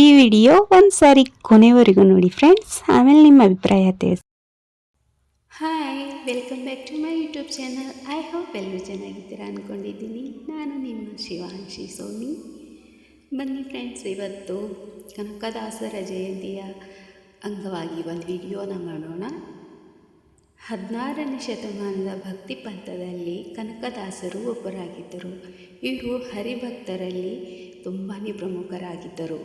ಈ ವಿಡಿಯೋ ಒಂದು ಸಾರಿ ಕೊನೆವರೆಗೂ ನೋಡಿ ಫ್ರೆಂಡ್ಸ್ ಆಮೇಲೆ ನಿಮ್ಮ ಅಭಿಪ್ರಾಯ ತಿಳಿಸಿ. Hi welcome back to my YouTube channel I hope ಎಲ್ಲರೂ ಚೆನ್ನಾಗಿದ್ದೀರಾ ಅಂದ್ಕೊಂಡಿದ್ದೀನಿ ನಾನು ನಿಮ್ಮ ಶಿವಾಂಶಿ ಸೋನಿ. ಬನ್ನಿ ಫ್ರೆಂಡ್ಸ್ ಇವತ್ತು ಕನಕದಾಸರ ಜಯಂತಿಯ ಅಂಗವಾಗಿ ಒಂದು ವಿಡಿಯೋನ ಮಾಡೋಣ. ಹದಿನಾರನೇ ಶತಮಾನದ ಭಕ್ತಿ ಪಂಥದಲ್ಲಿ ಕನಕದಾಸರು ಒಬ್ಬರಾಗಿದ್ದರು. ಇವರು ಹರಿಭಕ್ತರಲ್ಲಿ ತುಂಬಾ ಪ್ರಮುಖರಾಗಿದ್ದರು.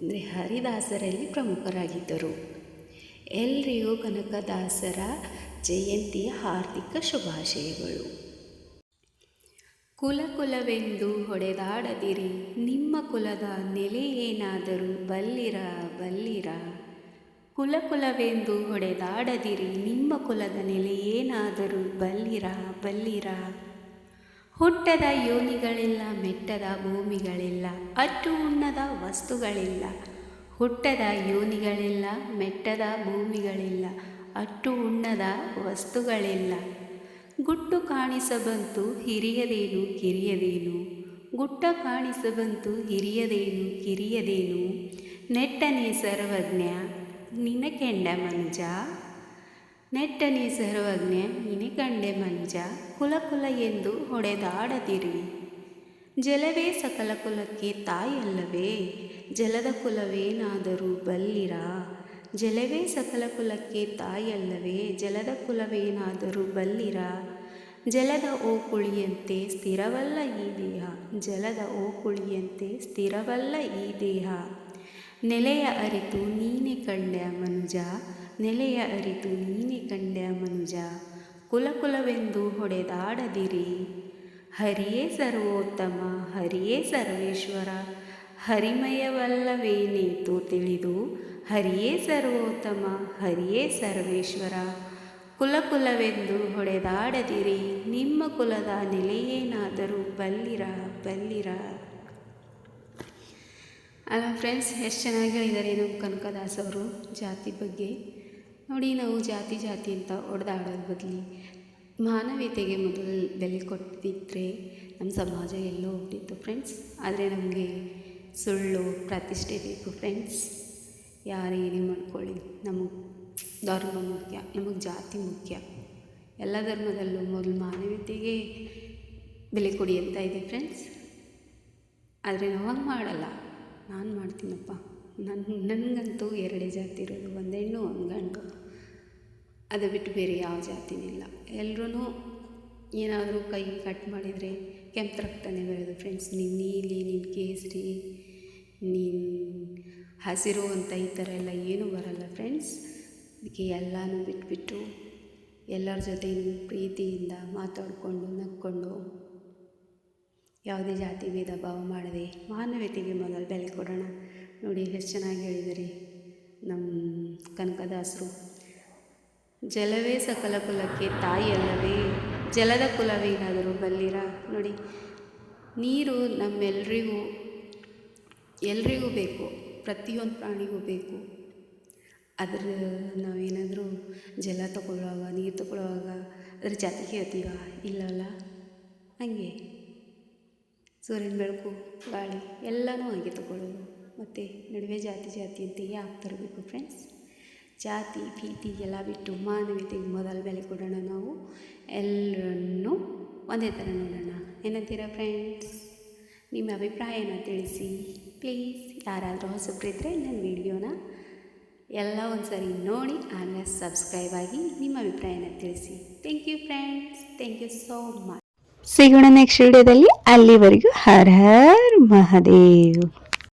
ಅಂದರೆ ಹರಿದಾಸರಲ್ಲಿ ಪ್ರಮುಖರಾಗಿದ್ದರು. ಎಲ್ರಿಗೂ ಕನಕದಾಸರ ಜಯಂತಿಯ ಹಾರ್ದಿಕ ಶುಭಾಶಯಗಳು. ಕುಲ ಕುಲವೆಂದು ಹೊಡೆದಾಡದಿರಿ, ನಿಮ್ಮ ಕುಲದ ನೆಲೆ ಏನಾದರೂ ಬಲ್ಲಿರ ಬಲ್ಲಿರ? ಕುಲ ಕುಲವೆಂದು ಹೊಡೆದಾಡದಿರಿ, ನಿಮ್ಮ ಕುಲದ ನೆಲೆ ಏನಾದರೂ ಬಲ್ಲಿರ ಬಲ್ಲಿರ? ಹುಟ್ಟದ ಯೋನಿಗಳಿಲ್ಲ, ಮೆಟ್ಟದ ಭೂಮಿಗಳಿಲ್ಲ ಅಟ್ಟು ಉಣ್ಣದ ವಸ್ತುಗಳಿಲ್ಲ. ಹುಟ್ಟದ ಯೋನಿಗಳಿಲ್ಲ, ಮೆಟ್ಟದ ಭೂಮಿಗಳಿಲ್ಲ ಅಟ್ಟು ಉಣ್ಣದ ವಸ್ತುಗಳಿಲ್ಲ. ಗುಟ್ಟು ಕಾಣಿಸಬಂತು ಹಿರಿಯದೇನು ಕಿರಿಯದೇನು? ಗುಟ್ಟ ಕಾಣಿಸಬಂತು ಹಿರಿಯದೇನು ಕಿರಿಯದೇನು? ನೆಟ್ಟನೆ ಸರ್ವಜ್ಞ ನಿನಕೆಂಡ ಮಂಜ? ನೆಟ್ಟನೆ ಸರ್ವಜ್ಞೆ ನಿನೆ ಕಂಡೆ ಮಂಜ ಕುಲ ಕುಲ ಎಂದು ಹೊಡೆದಾಡದಿರಿ. ಜಲವೇ ಸಕಲ ಕುಲಕ್ಕೆ ತಾಯಲ್ಲವೇ ಜಲದ ಕುಲವೇನಾದರೂ ಬಲ್ಲಿರ? ಜಲವೇ ಸಕಲ ಕುಲಕ್ಕೆ ತಾಯಲ್ಲವೇ ಜಲದ ಕುಲವೇನಾದರೂ ಬಲ್ಲಿರ? ಜಲದ ಓಕುಳಿಯಂತೆ ಸ್ಥಿರವಲ್ಲ ಈ ದೇಹ. ಜಲದ ಓಕುಳಿಯಂತೆ ಸ್ಥಿರವಲ್ಲ ಈ ದೇಹ. ನೆಲೆಯ ಅರಿತು ನೀನೆ ಕಂಡ ಮನುಜ. ನೆಲೆಯ ಅರಿತು ನೀನೆ ಕಂಡ್ಯ ಮನುಜ, ಕುಲಕುಲವೆಂದು ಹೊಡೆದಾಡದಿರಿ. ಹರಿಯೇ ಸರ್ವೋತ್ತಮ, ಹರಿಯೇ ಸರ್ವೇಶ್ವರ ಹರಿಮಯವಲ್ಲವೇನೇತು ತಿಳಿದು, ಹರಿಯೇ ಸರ್ವೋತ್ತಮ, ಹರಿಯೇ ಸರ್ವೇಶ್ವರ. ಕುಲಕುಲವೆಂದು ಹೊಡೆದಾಡದಿರಿ, ನಿಮ್ಮ ಕುಲದ ನೆಲೆಯೇನಾದರೂ ಬಲ್ಲಿರ ಬಲ್ಲಿರ? ಅಲ್ಲ ಫ್ರೆಂಡ್ಸ್ ಎಷ್ಟು ಚೆನ್ನಾಗಿ ಹೇಳಿದ್ದಾರೆ ನಮ್ಮ ಕನಕದಾಸ್ ಅವರು ಜಾತಿ ಬಗ್ಗೆ. ನೋಡಿ ನಾವು ಜಾತಿ ಜಾತಿ ಅಂತ ಹೊಡೆದಾಡೋದು ಬದಲಿ ಮಾನವೀಯತೆಗೆ ಮೊದಲು ಬೆಲೆ ಕೊಟ್ಟಿದ್ದರೆ ನಮ್ಮ ಸಮಾಜ ಎಲ್ಲೋ ಹೋಗ್ತಿತ್ತು ಫ್ರೆಂಡ್ಸ್ ಆದರೆ ನಮಗೆ ಸುಳ್ಳು ಪ್ರತಿಷ್ಠೆ ಬೇಕು ಫ್ರೆಂಡ್ಸ್ ಯಾರೇನೇ ಮಾಡ್ಕೊಳ್ಳಿ ನಮಗೆ ಧರ್ಮ ಮುಖ್ಯ, ನಮಗೆ ಜಾತಿ ಮುಖ್ಯ. ಎಲ್ಲ ಧರ್ಮದಲ್ಲೂ ಮೊದಲು ಮಾನವೀಯತೆಗೆ ಬೆಲೆ ಕೊಡಿ ಅಂತ ಇದೆ ಫ್ರೆಂಡ್ಸ್ ಆದರೆ ನಾವು ಹಂಗೆ ಮಾಡಲ್ಲ. ನಾನು ಮಾಡ್ತೀನಪ್ಪ. ನನ್ನ ನನಗಂತೂ ಎರಡೇ ಜಾತಿ ಇರೋದು, ಒಂದು ಹೆಣ್ಣು, ಒಂದು ಗಂಡು. ಅದು ಬಿಟ್ಟು ಬೇರೆ ಯಾವ ಜಾತಿನಿಲ್ಲ ಎಲ್ಲರೂ ಏನಾದರೂ ಕೈ ಕಟ್ ಮಾಡಿದರೆ ಕೆಂಪು ರಕ್ತನೇ ಬರೋದು ಫ್ರೆಂಡ್ಸ್ ನೀನು ನೀಲಿ ನಿನ್ನ ಕೇಸರಿ, ನೀನು ಹಸಿರು ಅಂತ ಈ ಥರ ಎಲ್ಲ ಏನೂ ಬರಲ್ಲ ಫ್ರೆಂಡ್ಸ್ ಅದಕ್ಕೆ ಎಲ್ಲನೂ ಬಿಟ್ಬಿಟ್ಟು ಎಲ್ಲರ ಜೊತೆ ಪ್ರೀತಿಯಿಂದ ಮಾತಾಡಿಕೊಂಡು ನಕ್ಕೊಂಡು ಯಾವುದೇ ಜಾತಿ, ಭೇದ, ಭಾವ ಮಾಡದೆ ಮಾನವೀಯತೆಗೆ ಮೊದಲು ಬೆಲೆ ಕೊಡೋಣ ನೋಡಿ ಎಷ್ಟು ಚೆನ್ನಾಗಿ ಹೇಳಿದ್ದಾರೆ ನಮ್ಮ ಕನಕದಾಸರು. ಜಲವೇ ಸಕಲ ಕುಲಕ್ಕೆ ತಾಯಿ ಅಲ್ಲವೇ, ಜಲದ ಕುಲವೇನಾದರೂ ಬಲ್ಲಿರ? ನೋಡಿ, ನೀರು ನಮ್ಮೆಲ್ರಿಗೂ, ಎಲ್ರಿಗೂ ಬೇಕು, ಪ್ರತಿಯೊಂದು ಪ್ರಾಣಿಗೂ ಬೇಕು. ಅದ್ರ ನಾವೇನಾದರೂ ಜಲ ತಗೊಳ್ಳುವಾಗ, ನೀರು ತಗೊಳ್ಳುವಾಗ ಅದ್ರ ಜಾತಿಗೆ ಹೇಳ್ತೀವ ಇಲ್ಲಲ್ಲ ಹಂಗೆ. ಸೂರ್ಯನ ಬೆಳಕು, ಗಾಳಿ, ಎಲ್ಲನೂ ಹಾಗೆ ತಗೊಳ್ಳೋದು. ಮತ್ತು ನಡುವೆ ಜಾತಿ ಜಾತಿ ಅಂತ ಯಾಕೆ ತರಬೇಕು ಫ್ರೆಂಡ್ಸ್ ಜಾತಿ, ಭೀತಿ ಎಲ್ಲ ಬಿಟ್ಟು ಮಾನವೀಯತೆಗೆ ಮೊದಲು ಬೆಲೆ ಕೊಡೋಣ ನಾವು. ಎಲ್ಲರನ್ನೂ ಒಂದೇ ಥರ ನೋಡೋಣ. ಏನಂತೀರಾ ಫ್ರೆಂಡ್ಸ್ ನಿಮ್ಮ ಅಭಿಪ್ರಾಯನ ತಿಳಿಸಿ. ಪ್ಲೀಸ್ ಯಾರಾದರೂ ಹೊಸಬ್ರಿದ್ದರೆ ನನ್ನ ವಿಡಿಯೋನ ಎಲ್ಲ ಒಂದ್ಸರಿ ನೋಡಿ, ಆಮೇಲೆ ಸಬ್ಸ್ಕ್ರೈಬ್ ಆಗಿ ನಿಮ್ಮ ಅಭಿಪ್ರಾಯನ ತಿಳಿಸಿ. Thank you friends thank you so much ಸಿಗೋಣ ನೆಕ್ಸ್ಟ್ ವಿಡಿಯೋದಲ್ಲಿ ಅಲ್ಲಿವರೆಗೂ ಹರ್ ಹರ್ ಮಹಾದೇವ್.